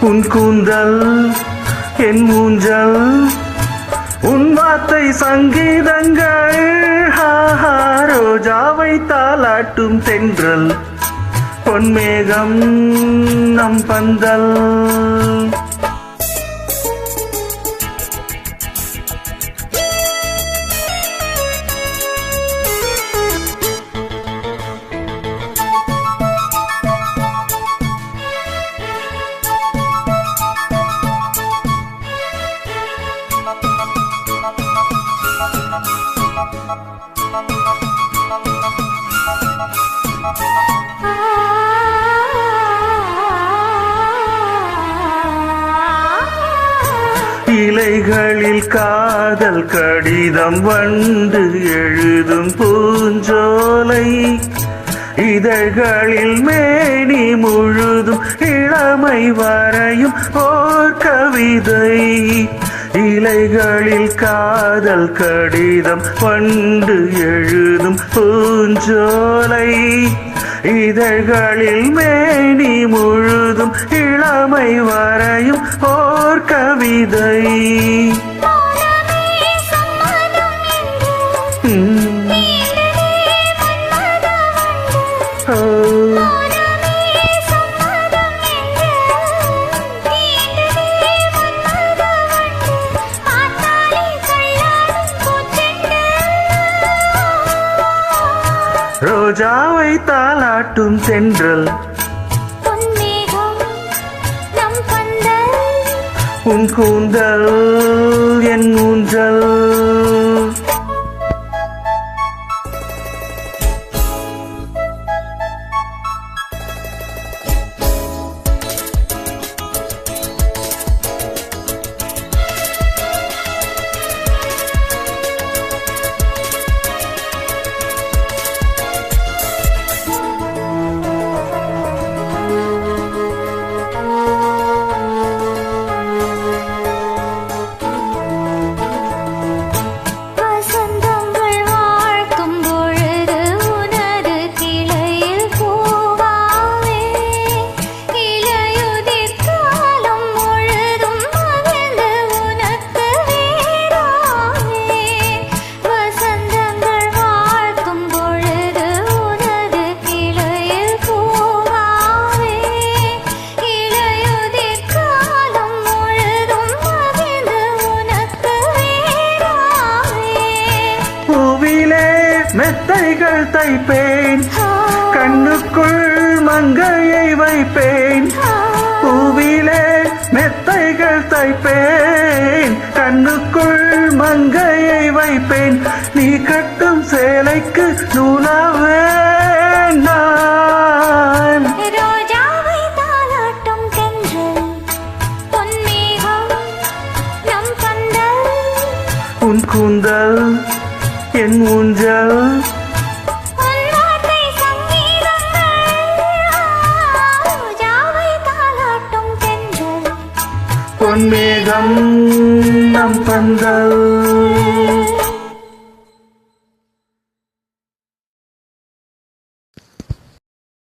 உன் கூந்தல் என் மூஞ்சல் உன் வார்த்தை சங்கீதங்கள். ஹாஹா ரோஜாவை தாலாட்டும் தென்றல் பொன்மேகம் நம் பந்தல். இலைகளில் காதல் கடிதம் வந்து எழுதும் பூஞ்சோலை இதழ்களில் மேனி முழுதும் இளமை வரையும் ஓர் கவிதை. இலைகளில் காதல் கடிதம் பண்டு எழுதும் பூஞ்சோலை. இதழ்களில் மேனி முழுதும் இளமை வரையும் ஓர் கவிதை. ரோஜாவை நம் பந்தல் உன் கூந்தல் என் மெத்தைகள் தைப்பேன். கண்ணுக்குள் மங்கையை வைப்பேன். பூவிலே மெத்தைகள் தைப்பேன். கண்ணுக்குள் மங்கையை வைப்பேன். நீ கட்டும் சேலைக்கு நூலாவேன் நான். உன் கூந்தல் என் ஊஞ்சல் தாலாட்டும் நம் பந்தல்.